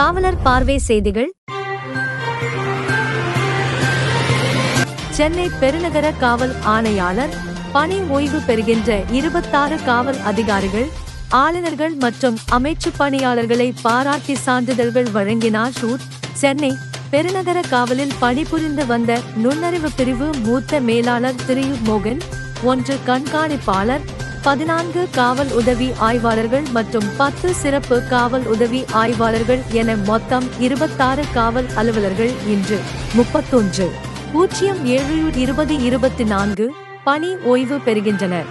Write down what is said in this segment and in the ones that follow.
காவலர் பார்வை செய்திகள். சென்னை பெருநகர காவல் ஆணையாளர் பணி ஓய்வு பெறுகின்ற இருபத்தாறு காவல் அதிகாரிகள் ஆளுநர்கள் மற்றும் அமைச்சு பணியாளர்களை பாராட்டி சான்றிதழ்கள் வழங்கினார் ஷூட் சென்னை பெருநகர காவலில் பணிபுரிந்து வந்த நுண்ணறிவு பிரிவு மூத்த மேலாளர் திரு. மோகன் ஒன்று கண்காணிப்பாளர் பதினான்கு காவல் உதவி ஆய்வாளர்கள் மற்றும் பத்து சிறப்பு காவல் உதவி ஆய்வாளர்கள் என மொத்தம் இருபத்தாறு காவல் அலுவலர்கள் இன்று. முப்பத்தொன்று. பூஜ்ஜியம் ஏழு இருபது இருபத்தி நான்கு பணி ஓய்வு பெறுகின்றனர்.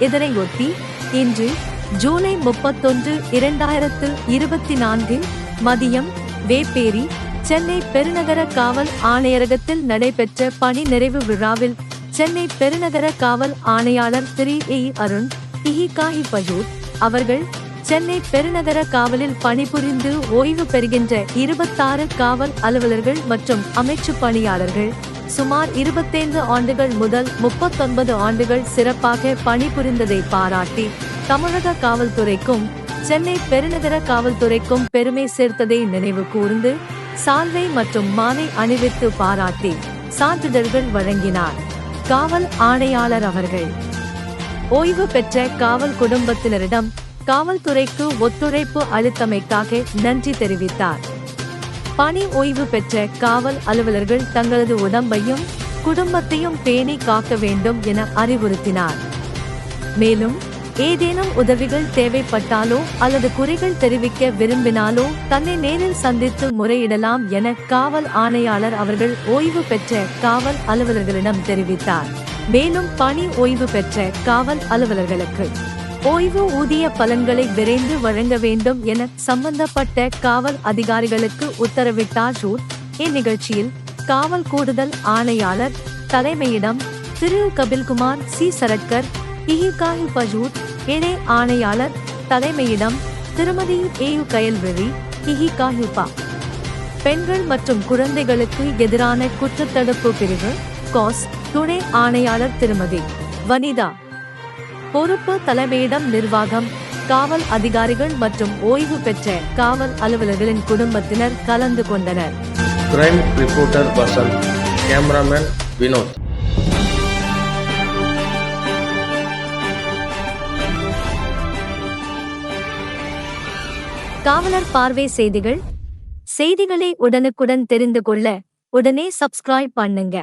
இதனையொட்டி இன்று ஜூலை முப்பத்தொன்று இரண்டாயிரத்து இருபத்தி நான்கு மதியம் வேப்பேரி சென்னை பெருநகர காவல் ஆணையரகத்தில் நடைபெற்ற பணி நிறைவு விழாவில் சென்னை பெருநகர காவல் ஆணையாளர் திரு ஏ அருண் இஹிகாஹி பஜூர் அவர்கள் சென்னை பெருநகர காவலில் பணிபுரிந்து ஓய்வு பெறுகின்ற இருபத்தாறு காவல் அலுவலர்கள் மற்றும் அமைச்சு பணியாளர்கள். சுமார் இருபத்தைந்து ஆண்டுகள் முதல் முப்பத்தொன்பது ஆண்டுகள் சிறப்பாக பணிபுரிந்ததை பாராட்டி தமிழக காவல்துறைக்கும் சென்னை பெருநகர காவல்துறைக்கும் பெருமை சேர்த்ததை நினைவு கூர்ந்து சால்வை மற்றும் மாலை அணிவித்து பாராட்டி சான்றிதழ்கள் வழங்கினார். காவல் ஆணையாளர் அவர்கள். ஓய்வு பெற்ற காவல் குடும்பத்தினரிடம் காவல்துறைக்கு ஒத்துழைப்பு அளித்தமைக்காக நன்றி தெரிவித்தார். பணி ஓய்வு பெற்ற காவல் அலுவலர்கள் தங்களது உடம்பையும் குடும்பத்தையும் பேணி காக்க வேண்டும் என அறிவுறுத்தினார். மேலும் ஏதேனும் உதவிகள் தேவைப்பட்டாலோ அல்லது குறைகள் தெரிவிக்க விரும்பினாலோ தன்னை நேரில் சந்தித்து முறையிடலாம் என காவல் ஆணையாளர் அவர்கள் ஓய்வு பெற்ற காவல் அலுவலர்களிடம் தெரிவித்தார். மேலும் பணி ஓய்வு பெற்ற காவல் அலுவலர்களுக்கு ஓய்வு ஊதிய பலன்களை விரைந்து வழங்க வேண்டும் என சம்பந்தப்பட்ட காவல் அதிகாரிகளுக்கு உத்தரவிட்டார் ரூத் இந்நிகழ்ச்சியில் காவல் கூடுதல் ஆணையாளர் தலைமையிடம் திரு. கபில்குமார் சி. சரட்கர் இஹிகாஹி பஜூட் இணை ஆணையாளர் தலைமையிடம் திருமதி ஏயு கயல்வெளி இஹிகாயுபா பெண்கள் மற்றும் குழந்தைகளுக்கு எதிரான குற்றத்தடுப்பு பிரிவு காஸ் துணை ஆணையாளர் திருமதி வனிதா. பொறுப்பு தலைமையிடம் நிர்வாகம் காவல் அதிகாரிகள் மற்றும் ஓய்வு பெற்ற காவல் அலுவலர்களின் குடும்பத்தினர் கலந்து கொண்டனர். Crime reporter Basant, cameraman Vinod காவலர் பார்வை செய்திகள். செய்திகளை உடனுக்குடன் தெரிந்து கொள்ள உடனே சப்ஸ்கிரைப் பண்ணுங்க.